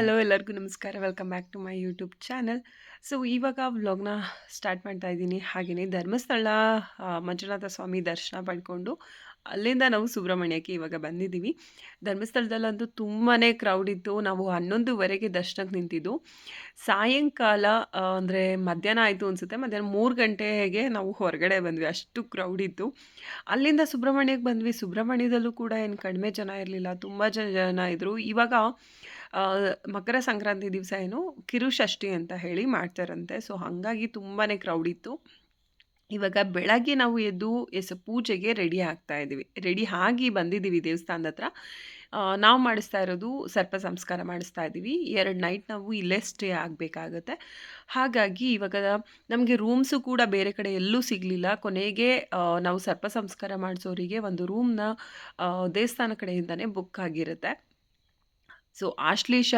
Hello ಎಲ್ಲರಿಗೂ ನಮಸ್ಕಾರ. Welcome back to my YouTube channel so ಇವಾಗ ವ್ಲಾಗ್ನ ಸ್ಟಾರ್ಟ್ ಮಾಡ್ತಾ ಇದ್ದೀನಿ. ಹಾಗೆಯೇ ಧರ್ಮಸ್ಥಳ ಮಂಜುನಾಥ ಸ್ವಾಮಿ ದರ್ಶನ ಪಡ್ಕೊಂಡು ಅಲ್ಲಿಂದ ನಾವು ಸುಬ್ರಹ್ಮಣ್ಯಕ್ಕೆ ಇವಾಗ ಬಂದಿದ್ದೀವಿ. ಧರ್ಮಸ್ಥಳದಲ್ಲಂತೂ ತುಂಬಾ ಕ್ರೌಡ್ ಇತ್ತು. ನಾವು ಹನ್ನೊಂದುವರೆಗೆ ದರ್ಶನಕ್ಕೆ ನಿಂತಿದ್ದು. ಸಾಯಂಕಾಲ ಅಂದರೆ ಮಧ್ಯಾಹ್ನ ಆಯಿತು ಅನಿಸುತ್ತೆ. ಮಧ್ಯಾಹ್ನ ಮೂರು ಗಂಟೆಗೆ ನಾವು ಹೊರಗಡೆ ಬಂದ್ವಿ. ಅಷ್ಟು ಕ್ರೌಡ್ ಇತ್ತು. ಅಲ್ಲಿಂದ ಸುಬ್ರಹ್ಮಣ್ಯಕ್ಕೆ ಬಂದ್ವಿ. ಸುಬ್ರಹ್ಮಣ್ಯದಲ್ಲೂ ಕೂಡ ಏನು ಕಡಿಮೆ ಜನ ಇರಲಿಲ್ಲ. ತುಂಬ ಜನ ಇದ್ದರು ಇವಾಗ ಮಕರ ಸಂಕ್ರಾಂತಿ ದಿವಸ ಏನು? ಕಿರುಷಷ್ಠಿ ಅಂತ ಹೇಳಿ ಮಾಡ್ತಾರಂತೆ. ಸೊ ಹಾಗಾಗಿ ತುಂಬಾ ಕ್ರೌಡ್ ಇತ್ತು. ಇವಾಗ ಬೆಳಗ್ಗೆ ನಾವು ಎದ್ದು ಎಸ್, ಪೂಜೆಗೆ ರೆಡಿ ಆಗ್ತಾ ಇದ್ದೀವಿ. ರೆಡಿ ಆಗಿ ಬಂದಿದ್ದೀವಿ ದೇವಸ್ಥಾನದ ಹತ್ರ. ನಾವು ಮಾಡಿಸ್ತಾ ಇರೋದು ಸರ್ಪ ಸಂಸ್ಕಾರ ಮಾಡಿಸ್ತಾ ಇದ್ದೀವಿ. ಎರಡು ನೈಟ್ ನಾವು ಇಲ್ಲೇ ಸ್ಟೇ ಆಗಬೇಕಾಗತ್ತೆ. ಹಾಗಾಗಿ ಇವಾಗ ನಮಗೆ ರೂಮ್ಸು ಕೂಡ ಬೇರೆ ಕಡೆ ಎಲ್ಲೂ ಸಿಗಲಿಲ್ಲ. ಕೊನೆಗೆ ನಾವು ಸರ್ಪ ಸಂಸ್ಕಾರ ಮಾಡಿಸೋರಿಗೆ ಒಂದು ರೂಮ್ನ ದೇವಸ್ಥಾನ ಕಡೆಯಿಂದನೇ ಬುಕ್ ಆಗಿರುತ್ತೆ. ಸೊ, ಆಶ್ಲೇಷ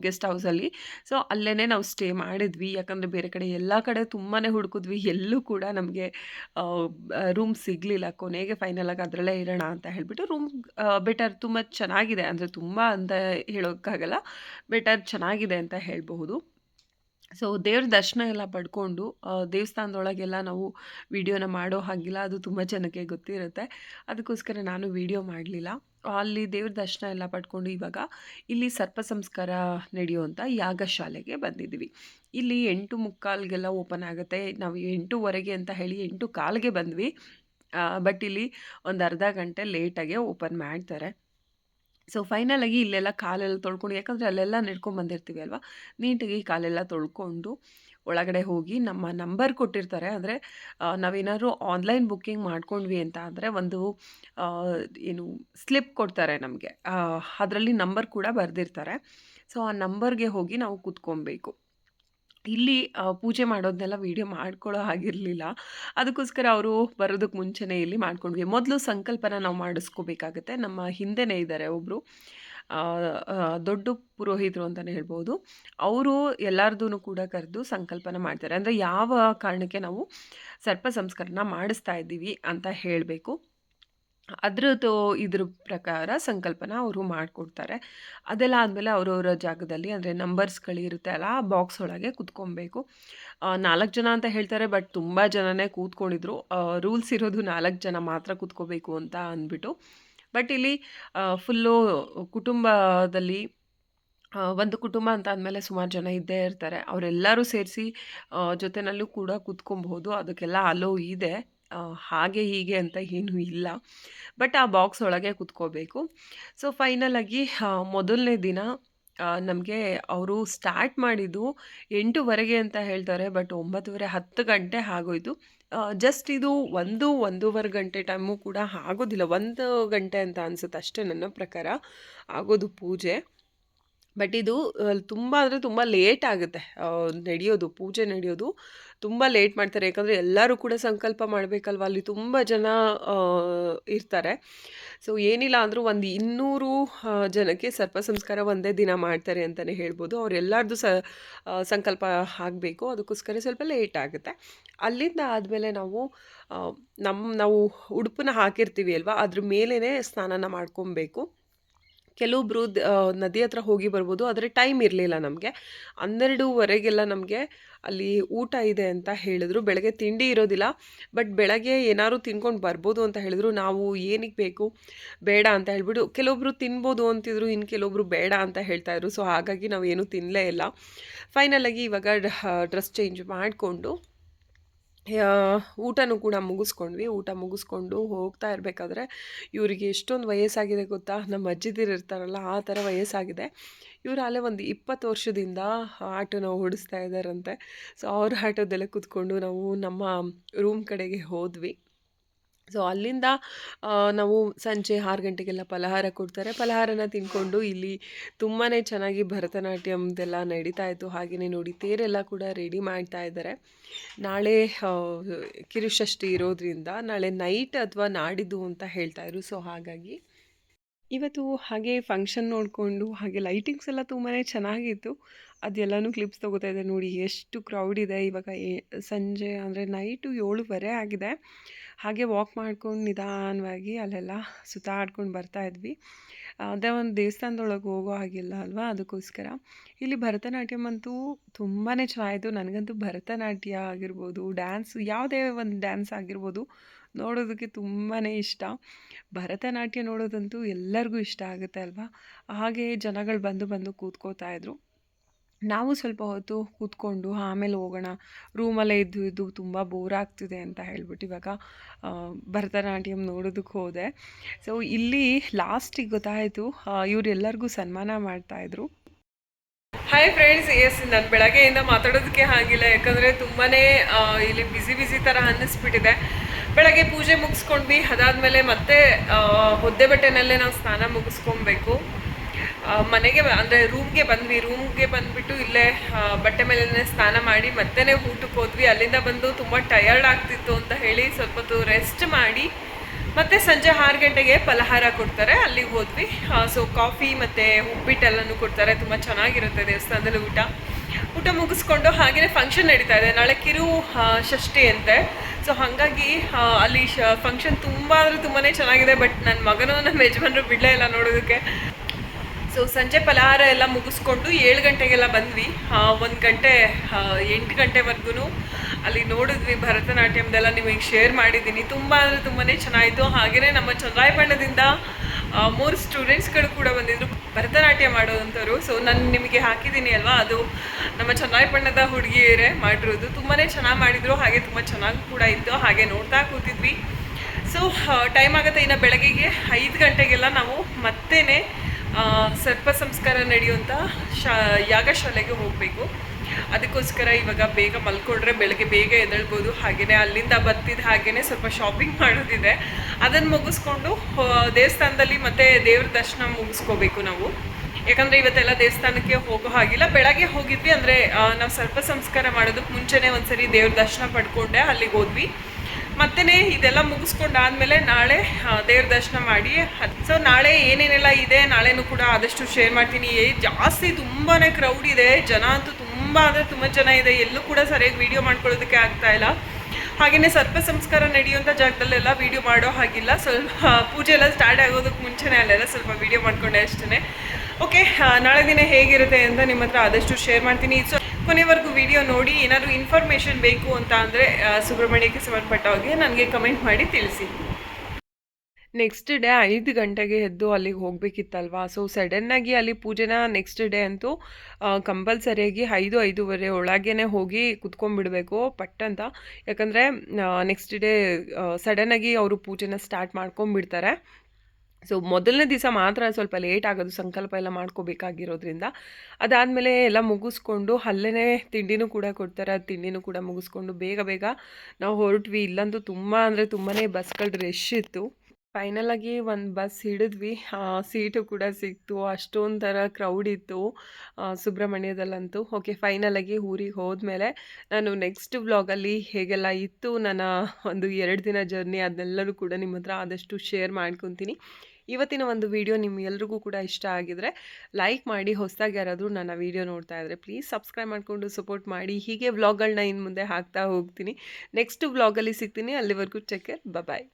ಗೆಸ್ಟ್ ಹೌಸಲ್ಲಿ ಸೊ ಅಲ್ಲೇ ನಾವು ಸ್ಟೇ ಮಾಡಿದ್ವಿ. ಯಾಕಂದರೆ ಬೇರೆ ಕಡೆ ಎಲ್ಲ ಕಡೆ ತುಂಬಾ ಹುಡುಕಿದ್ವಿ. ಎಲ್ಲೂ ಕೂಡ ನಮಗೆ ರೂಮ್ ಸಿಗಲಿಲ್ಲ. ಕೊನೆಗೆ ಫೈನಲಾಗಿ ಅದರಲ್ಲೇ ಇರೋಣ ಅಂತ ಹೇಳಿಬಿಟ್ಟು ರೂಮ್ ಬೆಟರ್ ತುಂಬ ಚೆನ್ನಾಗಿದೆ. ಅಂದರೆ ತುಂಬ ಅಂತ ಹೇಳೋಕ್ಕಾಗಲ್ಲ. ಬೆಟರ್ ಚೆನ್ನಾಗಿದೆ ಅಂತ ಹೇಳಬಹುದು. ಸೊ, ದೇವ್ರ ದರ್ಶನ ಎಲ್ಲ ಪಡ್ಕೊಂಡು ದೇವಸ್ಥಾನದೊಳಗೆಲ್ಲ ನಾವು ವಿಡಿಯೋನ ಮಾಡೋ ಹಾಗಿಲ್ಲ. ಅದು ತುಂಬ ಜನಕ್ಕೆ ಗೊತ್ತಿರುತ್ತೆ. ಅದಕ್ಕೋಸ್ಕರ ನಾನು ವಿಡಿಯೋ ಮಾಡಲಿಲ್ಲ. ಅಲ್ಲಿ ದೇವ್ರ ದರ್ಶನ ಎಲ್ಲ ಪಡ್ಕೊಂಡು ಇವಾಗ ಇಲ್ಲಿ ಸರ್ಪ ಸಂಸ್ಕಾರ ನಡೆಯುವಂಥ ಯಾಗಶಾಲೆಗೆ ಬಂದಿದ್ದೀವಿ. ಇಲ್ಲಿ ಎಂಟು ಮುಕ್ಕಾಲ್ಗೆಲ್ಲ ಓಪನ್ ಆಗುತ್ತೆ. ನಾವು ಎಂಟೂವರೆಗೆ ಅಂತ ಹೇಳಿ ಎಂಟು ಕಾಲ್ಗೆ ಬಂದ್ವಿ. ಬಟ್ ಇಲ್ಲಿ ಒಂದು ಅರ್ಧ ಗಂಟೆ ಲೇಟಾಗೆ ಓಪನ್ ಮಾಡ್ತಾರೆ. ಸೊ ಫೈನಲಾಗಿ ಇಲ್ಲೆಲ್ಲ ಕಾಲೆಲ್ಲ ತೊಳ್ಕೊಂಡು, ಯಾಕಂದರೆ ಅಲ್ಲೆಲ್ಲ ನಡ್ಕೊಂಡು ಬಂದಿರ್ತೀವಿ ಅಲ್ವಾ? ನೀಟಾಗಿ ಕಾಲೆಲ್ಲ ತೊಳ್ಕೊಂಡು ಒಳಗಡೆ ಹೋಗಿ ನಮ್ಮ ನಂಬರ್ ಕೊಟ್ಟಿರ್ತಾರೆ. ಅಂದರೆ ನಾವೇನಾದ್ರು ಆನ್ಲೈನ್ ಬುಕ್ಕಿಂಗ್ ಮಾಡ್ಕೊಂಡ್ವಿ ಅಂತ ಅಂದರೆ ಒಂದು ಏನು ಸ್ಲಿಪ್ ಕೊಡ್ತಾರೆ ನಮಗೆ. ಅದರಲ್ಲಿ ನಂಬರ್ ಕೂಡ ಬರೆದಿರ್ತಾರೆ. ಸೊ, ಆ ನಂಬರ್ಗೆ ಹೋಗಿ ನಾವು ಕೂತ್ಕೊಬೇಕು. ಇಲ್ಲಿ ಪೂಜೆ ಮಾಡೋದನ್ನೆಲ್ಲ ವೀಡಿಯೋ ಮಾಡ್ಕೊಳ್ಳೋ ಹಾಗಿರಲಿಲ್ಲ. ಅದಕ್ಕೋಸ್ಕರ ಅವರು ಬರೋದಕ್ಕೆ ಮುಂಚೆನೇ ಇಲ್ಲಿ ಮಾಡ್ಕೊಂಡ್ವಿ. ಮೊದಲು ಸಂಕಲ್ಪನ ನಾವು ಮಾಡಿಸ್ಕೋಬೇಕಾಗತ್ತೆ. ನಮ್ಮ ಹಿಂದೆನೇ ಇದ್ದಾರೆ ಒಬ್ಬರು ದೊಡ್ಡ ಪುರೋಹಿತರು ಅಂತಲೇ ಹೇಳ್ಬೋದು. ಅವರು ಎಲ್ಲರದೂ ಕೂಡ ಕರೆದು ಸಂಕಲ್ಪನ ಮಾಡ್ತಾರೆ. ಅಂದರೆ ಯಾವ ಕಾರಣಕ್ಕೆ ನಾವು ಸರ್ಪ ಸಂಸ್ಕರಣ ಮಾಡಿಸ್ತಾ ಇದ್ದೀವಿ ಅಂತ ಹೇಳಬೇಕು. ಅದ್ರದ್ದು ಇದ್ರ ಪ್ರಕಾರ ಸಂಕಲ್ಪನ ಅವರು ಮಾಡಿಕೊಡ್ತಾರೆ. ಅದೆಲ್ಲ ಆದಮೇಲೆ ಅವರವರ ಜಾಗದಲ್ಲಿ ಅಂದರೆ ನಂಬರ್ಸ್ಗಳಿರುತ್ತೆ ಅಲ್ಲ, ಆ ಬಾಕ್ಸ್ ಒಳಗೆ ಕೂತ್ಕೊಬೇಕು. ನಾಲ್ಕು ಜನ ಅಂತ ಹೇಳ್ತಾರೆ ಬಟ್ ತುಂಬ ಜನನೇ ಕೂತ್ಕೊಂಡಿದ್ರು. ರೂಲ್ಸ್ ಇರೋದು ನಾಲ್ಕು ಜನ ಮಾತ್ರ ಕೂತ್ಕೋಬೇಕು ಅಂತ ಅಂದ್ಬಿಟ್ಟು. ಬಟ್ ಇಲ್ಲಿ ಫುಲ್ಲು ಕುಟುಂಬದಲ್ಲಿ ಒಂದು ಕುಟುಂಬ ಅಂತ ಅಂದಮೇಲೆ ಸುಮಾರು ಜನ ಇದ್ದೇ ಇರ್ತಾರೆ. ಅವರೆಲ್ಲರೂ ಸೇರಿಸಿ ಜೊತೆನಲ್ಲೂ ಕೂಡ ಕೂತ್ಕೊಬಹುದು. ಅದಕ್ಕೆಲ್ಲ ಅಲೋ ಇದೆ. ಹಾಗೆ ಹೀಗೆ ಅಂತ ಏನೂ ಇಲ್ಲ. ಬಟ್ ಆ ಬಾಕ್ಸ್ ಒಳಗೆ ಕೂತ್ಕೋಬೇಕು. ಸೊ, ಫೈನಲಾಗಿ ಮೊದಲನೇ ದಿನ ನಮಗೆ ಅವರು ಸ್ಟಾರ್ಟ್ ಮಾಡಿದ್ದು ಎಂಟುವರೆಗೆ ಅಂತ ಹೇಳ್ತಾರೆ. ಬಟ್ ಒಂಬತ್ತುವರೆ ಹತ್ತು ಗಂಟೆ ಆಗೋಯ್ತು. ಜಸ್ಟ್ ಇದು ಒಂದು ಒಂದೂವರೆ ಗಂಟೆ ಟೈಮು ಕೂಡ ಆಗೋದಿಲ್ಲ. ಒಂದು ಗಂಟೆ ಅಂತ ಅನ್ಸುತ್ತೆ ಅಷ್ಟೇ ನನ್ನ ಪ್ರಕಾರ. ಆಗೋದು ಪೂಜೆ. ಬಟ್ ಇದು ತುಂಬ ಅಂದರೆ ತುಂಬ ಲೇಟ್ ಆಗುತ್ತೆ ನಡೆಯೋದು, ಪೂಜೆ ನಡೆಯೋದು ತುಂಬ ಲೇಟ್ ಮಾಡ್ತಾರೆ. ಯಾಕಂದರೆ ಎಲ್ಲರೂ ಕೂಡ ಸಂಕಲ್ಪ ಮಾಡಬೇಕಲ್ವ? ಅಲ್ಲಿ ತುಂಬ ಜನ ಇರ್ತಾರೆ. ಸೊ, ಏನಿಲ್ಲ ಅಂದರೂ ಒಂದು ಇನ್ನೂರು ಜನಕ್ಕೆ ಸರ್ಪ ಸಂಸ್ಕಾರ ಒಂದೇ ದಿನ ಮಾಡ್ತಾರೆ ಅಂತಲೇ ಹೇಳ್ಬೋದು. ಅವರೆಲ್ಲರದು ಸ ಸಂಕಲ್ಪ ಆಗಬೇಕು. ಅದಕ್ಕೋಸ್ಕರ ಸ್ವಲ್ಪ ಲೇಟ್ ಆಗುತ್ತೆ. ಅಲ್ಲಿಂದ ಆದಮೇಲೆ ನಾವು ನಮ್ಮ ನಾವು ಉಡುಪನ್ನ ಹಾಕಿರ್ತೀವಿ ಅಲ್ವಾ? ಅದ್ರ ಮೇಲೇ ಸ್ನಾನನ ಮಾಡ್ಕೊಬೇಕು. ಆ, ನದಿ ಹತ್ರ ಹೋಗಿ ಬರ್ಬೋದು ಆದರೆ ಟೈಮ್ ಇರಲಿಲ್ಲ ನಮಗೆ. ಹನ್ನೆರಡೂವರೆಗೆಲ್ಲ ನಮಗೆ ಅಲ್ಲಿ ಊಟ ಇದೆ ಅಂತ ಹೇಳಿದ್ರು. ಬೆಳಗ್ಗೆ ತಿಂಡಿ ಇರೋದಿಲ್ಲ ಬಟ್ ಬೆಳಗ್ಗೆ ಏನಾದ್ರು ತಿನ್ಕೊಂಡು ಬರ್ಬೋದು ಅಂತ ಹೇಳಿದ್ರು. ನಾವು ಏನಕ್ಕೆ ಬೇಕು? ಬೇಡ ಅಂತ ಹೇಳ್ಬಿಟ್ಟು ಕೆಲವೊಬ್ರು ತಿನ್ಬೋದು ಅಂತಿದ್ರು ಇನ್ನು ಕೆಲವೊಬ್ರು ಬೇಡ ಅಂತ ಹೇಳ್ತಾ ಇದ್ರು. ಸೊ ಹಾಗಾಗಿ ನಾವು ಏನು ತಿನ್ನಲೇ ಇಲ್ಲ. ಫೈನಲಾಗಿ ಇವಾಗ ಡ್ರೆಸ್ ಚೇಂಜ್ ಮಾಡಿಕೊಂಡು ಊಟನೂ ಕೂಡ ಮುಗಿಸ್ಕೊಂಡ್ವಿ. ಊಟ ಮುಗಿಸ್ಕೊಂಡು ಹೋಗ್ತಾ ಇರಬೇಕಾದ್ರೆ ಇವರಿಗೆ ಎಷ್ಟೊಂದು ವಯಸ್ಸಾಗಿದೆ ಗೊತ್ತಾ? ನಮ್ಮ ಅಜ್ಜಿದಿರು ಇರ್ತಾರಲ್ಲ, ಆ ಥರ ವಯಸ್ಸಾಗಿದೆ. ಇವರು ಅಲ್ಲೇ ಒಂದು ಇಪ್ಪತ್ತು ವರ್ಷದಿಂದ ಆಟೋನ ಓಡಿಸ್ತಾ ಇದ್ದಾರಂತೆ ಸೊ ಅವ್ರ ಆಟೋದಲ್ಲೇ ಕೂತ್ಕೊಂಡು ನಾವು ನಮ್ಮ ರೂಮ್ ಕಡೆಗೆ ಹೋದ್ವಿ. ಸೊ, ಅಲ್ಲಿಂದ ನಾವು ಸಂಜೆ ಆರು ಗಂಟೆಗೆಲ್ಲ ಫಲಹಾರ ಕೊಡ್ತಾರೆ. ಫಲಹಾರನ ತಿನ್ಕೊಂಡು ಇಲ್ಲಿ ತುಂಬಾ ಚೆನ್ನಾಗಿ ಭರತನಾಟ್ಯಮ್ದೆಲ್ಲ ನಡೀತಾ ಇತ್ತು. ಹಾಗೆಯೇ ನೋಡಿ ತೇರೆಲ್ಲ ಕೂಡ ರೆಡಿ ಮಾಡ್ತಾ ಇದ್ದಾರೆ. ನಾಳೆ ಕಿರುಷಷ್ಠಿ ಇರೋದ್ರಿಂದ ನಾಳೆ ನೈಟ್ ಅಥವಾ ನಾಡಿದ್ದು ಅಂತ ಹೇಳ್ತಾ ಇದ್ರು. ಸೊ, ಹಾಗಾಗಿ ಇವತ್ತು ಹಾಗೆ ಫಂಕ್ಷನ್ ನೋಡಿಕೊಂಡು ಹಾಗೆ ಲೈಟಿಂಗ್ಸ್ ಎಲ್ಲ ತುಂಬಾ ಚೆನ್ನಾಗಿತ್ತು. ಅದೆಲ್ಲನೂ ಕ್ಲಿಪ್ಸ್ ತೊಗೋತಾ ಇದೆ ನೋಡಿ, ಎಷ್ಟು ಕ್ರೌಡ್ ಇದೆ ಇವಾಗ ಸಂಜೆ ಅಂದರೆ ನೈಟು ಏಳುವರೆ ಆಗಿದೆ. ಹಾಗೆ ವಾಕ್ ಮಾಡ್ಕೊಂಡು ನಿಧಾನವಾಗಿ ಅಲ್ಲೆಲ್ಲ ಸುತ್ತಾಡ್ಕೊಂಡು ಬರ್ತಾ ಇದ್ವಿ. ಅದೇ ಒಂದು ದೇವಸ್ಥಾನದೊಳಗೆ ಹೋಗೋ ಹಾಗಿಲ್ಲ ಅಲ್ವಾ ಅದಕ್ಕೋಸ್ಕರ. ಇಲ್ಲಿ ಭರತನಾಟ್ಯಂ ಅಂತೂ ತುಂಬಾ ಚೆನ್ನಾಯಿತು ನನಗಂತೂ ಭರತನಾಟ್ಯ ಆಗಿರ್ಬೋದು ಡ್ಯಾನ್ಸ್ ಯಾವುದೇ ಒಂದು ಡ್ಯಾನ್ಸ್ ಆಗಿರ್ಬೋದು ನೋಡೋದಕ್ಕೆ ತುಂಬಾ ಇಷ್ಟ. ಭರತನಾಟ್ಯ ನೋಡೋದಂತೂ ಎಲ್ಲರಿಗೂ ಇಷ್ಟ ಆಗುತ್ತೆ ಅಲ್ವಾ? ಹಾಗೆ ಜನಗಳು ಬಂದು ಬಂದು ಕೂತ್ಕೋತಾ ಇದ್ರು. ನಾವು ಸ್ವಲ್ಪ ಹೊತ್ತು ಕೂತ್ಕೊಂಡು ಆಮೇಲೆ ಹೋಗೋಣ. ರೂಮಲ್ಲೇ ಇದ್ದು ಇದ್ದು ತುಂಬ ಬೋರ್ ಆಗ್ತಿದೆ ಅಂತ ಹೇಳ್ಬಿಟ್ಟು ಇವಾಗ ಭರತನಾಟ್ಯಂ ನೋಡೋದಕ್ಕೆ ಹೋದೆ. ಸೊ ಇಲ್ಲಿ ಲಾಸ್ಟಿಗೆ ಗೊತ್ತಾಯಿತು ಇವರೆಲ್ಲರಿಗೂ ಸನ್ಮಾನ ಮಾಡ್ತಾಯಿದ್ರು ಹಾಯ್ ಫ್ರೆಂಡ್ಸ್ ಎಸ್ ನಾನು ಬೆಳಗ್ಗೆಯಿಂದ ಮಾತಾಡೋದಕ್ಕೆ ಆಗಿಲ್ಲ. ಯಾಕಂದರೆ ತುಂಬಾ ಇಲ್ಲಿ ಬಿಸಿ ಬಿಸಿ ಥರ ಅನ್ನಿಸ್ಬಿಟ್ಟಿದೆ. ಬೆಳಗ್ಗೆ ಪೂಜೆ ಮುಗಿಸ್ಕೊಂಡ್ವಿ. ಅದಾದಮೇಲೆ ಮತ್ತೆ ಹೊದ್ದೆ ಬಟ್ಟೆನಲ್ಲೇ ನಾವು ಸ್ನಾನ ಮುಗಿಸ್ಕೊಬೇಕು. ಮನೆಗೆ ಅಂದರೆ ರೂಮ್ಗೆ ಬಂದ್ವಿ. ರೂಮ್ಗೆ ಬಂದ್ಬಿಟ್ಟು ಇಲ್ಲೇ ಬಟ್ಟೆ ಮೇಲೆ ಸ್ನಾನ ಮಾಡಿ ಮತ್ತೆನೇ ಊಟಕ್ಕೆ ಹೋದ್ವಿ. ಅಲ್ಲಿಂದ ಬಂದು ತುಂಬ ಟಯರ್ಡ್ ಆಗ್ತಿತ್ತು ಅಂತ ಹೇಳಿ ಸ್ವಲ್ಪ ಹೊತ್ತು ರೆಸ್ಟ್ ಮಾಡಿ ಮತ್ತೆ ಸಂಜೆ ಆರು ಗಂಟೆಗೆ ಫಲಹಾರ ಕೊಡ್ತಾರೆ. ಅಲ್ಲಿಗೆ ಹೋದ್ವಿ. ಸೊ ಕಾಫಿ ಮತ್ತು ಉಪ್ಪಿಟ್ಟೆಲ್ಲನೂ ಕೊಡ್ತಾರೆ. ತುಂಬ ಚೆನ್ನಾಗಿರುತ್ತೆ ದೇವಸ್ಥಾನದಲ್ಲಿ ಊಟ. ಊಟ ಮುಗಿಸ್ಕೊಂಡು ಹಾಗೆಯೇ ಫಂಕ್ಷನ್ ನಡೀತಾ ಇದೆ. ನಾಳೆ ಕಿರು ಷಷ್ಠಿ ಅಂತೆ. ಸೊ ಹಾಗಾಗಿ ಅಲ್ಲಿ ಶ ಫಂಕ್ಷನ್ ತುಂಬ ಅಂದರೆ ತುಂಬಾ ಚೆನ್ನಾಗಿದೆ. ಬಟ್ ನನ್ನ ಮಗನೂ ನಮ್ಮ ಯಜಮಾನರು ಬಿಡಲೇ ಇಲ್ಲ ನೋಡೋದಕ್ಕೆ. ಸೊ ಸಂಜೆ ಫಲಹಾರ ಎಲ್ಲ ಮುಗಿಸ್ಕೊಂಡು ಏಳು ಗಂಟೆಗೆಲ್ಲ ಬಂದ್ವಿ. ಒಂದು ಗಂಟೆ ಎಂಟು ಗಂಟೆವರೆಗೂ ಅಲ್ಲಿ ನೋಡಿದ್ವಿ ಭರತನಾಟ್ಯಮ್ದೆಲ್ಲ ನಿಮಗೆ ಶೇರ್ ಮಾಡಿದ್ದೀನಿ. ತುಂಬ ಅಂದರೆ ತುಂಬಾ ಚೆನ್ನಾಯಿತು ಹಾಗೆಯೇ ನಮ್ಮ ಚಂದ್ರಾಯಪಣ್ಣದಿಂದ ಮೂರು ಸ್ಟೂಡೆಂಟ್ಸ್ಗಳು ಕೂಡ ಬಂದಿದ್ರು ಭರತನಾಟ್ಯ ಮಾಡೋದಂಥವ್ರು ಸೊ ನಾನು ನಿಮಗೆ ಹಾಕಿದ್ದೀನಿ ಅಲ್ವಾ? ಅದು ನಮ್ಮ ಚಂದ್ರಾಯಪಟ್ಟಣದ ಹುಡುಗಿಯರೇ ಮಾಡಿರೋದು. ತುಂಬಾ ಚೆನ್ನಾಗಿ ಮಾಡಿದರು. ಹಾಗೆ ತುಂಬ ಚೆನ್ನಾಗಿ ಕೂಡ ಇತ್ತು. ಹಾಗೆ ನೋಡ್ತಾ ಕೂತಿದ್ವಿ. ಸೊ ಟೈಮ್ ಆಗುತ್ತೆ ಇನ್ನು ಬೆಳಗ್ಗೆಗೆ ಐದು ಗಂಟೆಗೆಲ್ಲ ನಾವು ಮತ್ತೇನೆ ಆ, ಸರ್ಪ ಸಂಸ್ಕಾರ ನಡೆಯುವಂಥ ಶಾ ಯಾಗಶಾಲೆಗೆ ಹೋಗಬೇಕು. ಅದಕ್ಕೋಸ್ಕರ ಇವಾಗ ಬೇಗ ಮಲ್ಕೊಂಡ್ರೆ ಬೆಳಗ್ಗೆ ಬೇಗ ಎದಳ್ಬೋದು ಹಾಗೆಯೇ ಅಲ್ಲಿಂದ ಬರ್ತಿದ್ದ ಹಾಗೆಯೇ ಸ್ವಲ್ಪ ಶಾಪಿಂಗ್ ಮಾಡೋದಿದೆ. ಅದನ್ನು ಮುಗಿಸ್ಕೊಂಡು ದೇವಸ್ಥಾನದಲ್ಲಿ ಮತ್ತೆ ದೇವ್ರ ದರ್ಶನ ಮುಗಿಸ್ಕೋಬೇಕು ನಾವು. ಯಾಕಂದರೆ ಇವತ್ತೆಲ್ಲ ದೇವಸ್ಥಾನಕ್ಕೆ ಹೋಗೋ ಹಾಗಿಲ್ಲ. ಬೆಳಗ್ಗೆ ಹೋಗಿದ್ವಿ ಅಂದರೆ ನಾವು ಸರ್ಪ ಸಂಸ್ಕಾರ ಮಾಡೋದಕ್ಕೆ ಮುಂಚೆನೇ ಒಂದ್ಸರಿ ದೇವ್ರ ದರ್ಶನ ಪಡ್ಕೊಂಡೆ ಅಲ್ಲಿಗೆ ಹೋದ್ವಿ. ಮತ್ತೇ ಇದೆಲ್ಲ ಮುಗಿಸ್ಕೊಂಡಾದ್ಮೇಲೆ ನಾಳೆ ದೇವ್ರ ದರ್ಶನ ಮಾಡಿ. ಸೊ ನಾಳೆ ಏನೇನೆಲ್ಲ ಇದೆ ನಾಳೆನೂ ಕೂಡ ಆದಷ್ಟು ಶೇರ್ ಮಾಡ್ತೀನಿ. ಜಾಸ್ತಿ ತುಂಬಾ ಕ್ರೌಡ್ ಇದೆ. ಜನ ಅಂತೂ ತುಂಬ, ಅಂದರೆ ತುಂಬ ಜನ ಇದೆ. ಎಲ್ಲೂ ಕೂಡ ಸರಿಯಾಗಿ ವಿಡಿಯೋ ಮಾಡ್ಕೊಳ್ಳೋದಕ್ಕೆ ಆಗ್ತಾ ಇಲ್ಲ. ಹಾಗೆಯೇ ಸರ್ಪ ಸಂಸ್ಕಾರ ನಡೆಯುವಂಥ ಜಾಗದಲ್ಲೆಲ್ಲ ವಿಡಿಯೋ ಮಾಡೋ ಹಾಗಿಲ್ಲ. ಸ್ವಲ್ಪ ಪೂಜೆ ಎಲ್ಲ ಸ್ಟಾರ್ಟ್ ಆಗೋದಕ್ಕೆ ಮುಂಚೆನೇ ಅಲ್ಲೆಲ್ಲ ಸ್ವಲ್ಪ ವಿಡಿಯೋ ಮಾಡ್ಕೊಂಡೆ ಅಷ್ಟೇ ಓಕೆ ನಾಳೆ ದಿನ ಹೇಗಿರುತ್ತೆ ಅಂತ ನಿಮ್ಮ ಹತ್ರ ಆದಷ್ಟು ಶೇರ್ ಮಾಡ್ತೀನಿ. ಸೊ ಕೊನೆವರೆಗೂ ವಿಡಿಯೋ ನೋಡಿ, ಏನಾದರೂ ಇನ್ಫಾರ್ಮೇಷನ್ ಬೇಕು ಅಂತ ಅಂದರೆ ಸುಬ್ರಹ್ಮಣ್ಯಕ್ಕೆ ಸಂಬಂಧಪಟ್ಟ ಹಾಗೆ ನನಗೆ ಕಮೆಂಟ್ ಮಾಡಿ ತಿಳಿಸಿ. ನೆಕ್ಸ್ಟ್ ಡೇ ಐದು ಗಂಟೆಗೆ ಎದ್ದು ಅಲ್ಲಿಗೆ ಹೋಗಬೇಕಿತ್ತಲ್ವಾ? ಸೊ ಸಡನ್ನಾಗಿ ಅಲ್ಲಿ ಪೂಜೆನ ನೆಕ್ಸ್ಟ್ ಡೇ ಅಂತೂ ಕಂಪಲ್ಸರಿಯಾಗಿ ಐದು, ಐದೂವರೆ ಒಳಗೇನೆ ಹೋಗಿ ಕುತ್ಕೊಂಡ್ಬಿಡಬೇಕು ಪಟ್ ಅಂತ ಯಾಕಂದರೆ ನೆಕ್ಸ್ಟ್ ಡೇ ಸಡನ್ನಾಗಿ ಅವರು ಪೂಜೆನ ಸ್ಟಾರ್ಟ್ ಮಾಡ್ಕೊಂಡ್ಬಿಡ್ತಾರೆ. ಸೊ ಮೊದಲನೇ ದಿವಸ ಮಾತ್ರ ಸ್ವಲ್ಪ ಲೇಟ್ ಆಗೋದು, ಸಂಕಲ್ಪ ಎಲ್ಲ ಮಾಡ್ಕೋಬೇಕಾಗಿರೋದ್ರಿಂದ. ಅದಾದಮೇಲೆ ಎಲ್ಲ ಮುಗಿಸ್ಕೊಂಡು ಅಲ್ಲೇ ತಿಂಡಿನೂ ಕೂಡ ಕೊಡ್ತಾರೆ, ಅದು ತಿಂಡಿನೂ ಕೂಡ ಮುಗಿಸ್ಕೊಂಡು ಬೇಗ ಬೇಗ ನಾವು ಹೊರಟ್ವಿ. ಇಲ್ಲಂತೂ ತುಂಬ ಅಂದರೆ ತುಂಬಾ ಬಸ್ಗಳು ರಶ್ ಇತ್ತು. ಫೈನಲ್ ಆಗಿ ಒಂದು ಬಸ್ ಹಿಡಿದ್ವಿ. ಸೀಟು ಕೂಡ ಸಿಕ್ತು. ಅಷ್ಟೊಂಥರ ಕ್ರೌಡ್ ಇತ್ತು ಸುಬ್ರಹ್ಮಣ್ಯದಲ್ಲಂತೂ. ಓಕೆ ಫೈನಲ್ ಆಗಿ ಊರಿಗೆ ಹೋದ್ಮೇಲೆ ನಾನು ನೆಕ್ಸ್ಟ್ ವ್ಲಾಗಲ್ಲಿ ಹೇಗೆಲ್ಲ ಇತ್ತು ನನ್ನ ಒಂದು ಎರಡು ದಿನ ಜರ್ನಿ ಅದನ್ನೆಲ್ಲರೂ ಕೂಡ ನಿಮ್ಮ ಹತ್ರ ಆದಷ್ಟು ಶೇರ್ ಮಾಡ್ಕೊತೀನಿ. ಇವತ್ತಿನ ಒಂದು ವಿಡಿಯೋ ನಿಮ್ಗೆಲ್ರಿಗೂ ಕೂಡ ಇಷ್ಟ ಆಗಿದ್ರೆ ಲೈಕ್ ಮಾಡಿ, ಹೊಸದಾಗಿ ಯಾರಾದರೂ ನನ್ನ ವೀಡಿಯೋ ನೋಡ್ತಾ ಇದ್ದರೆ ಪ್ಲೀಸ್ ಸಬ್ಸ್ಕ್ರೈಬ್ ಮಾಡಿಕೊಂಡು ಸಪೋರ್ಟ್ ಮಾಡಿ. ಹೀಗೆ ವ್ಲಾಗ್ಗಳನ್ನ ಇನ್ನು ಮುಂದೆ ಹಾಕ್ತಾ ಹೋಗ್ತೀನಿ. ನೆಕ್ಸ್ಟ್ ವ್ಲಾಗಲ್ಲಿ ಸಿಗ್ತೀನಿ. ಅಲ್ಲಿವರೆಗೂ ಚೆಕ್ ಬಾಯ್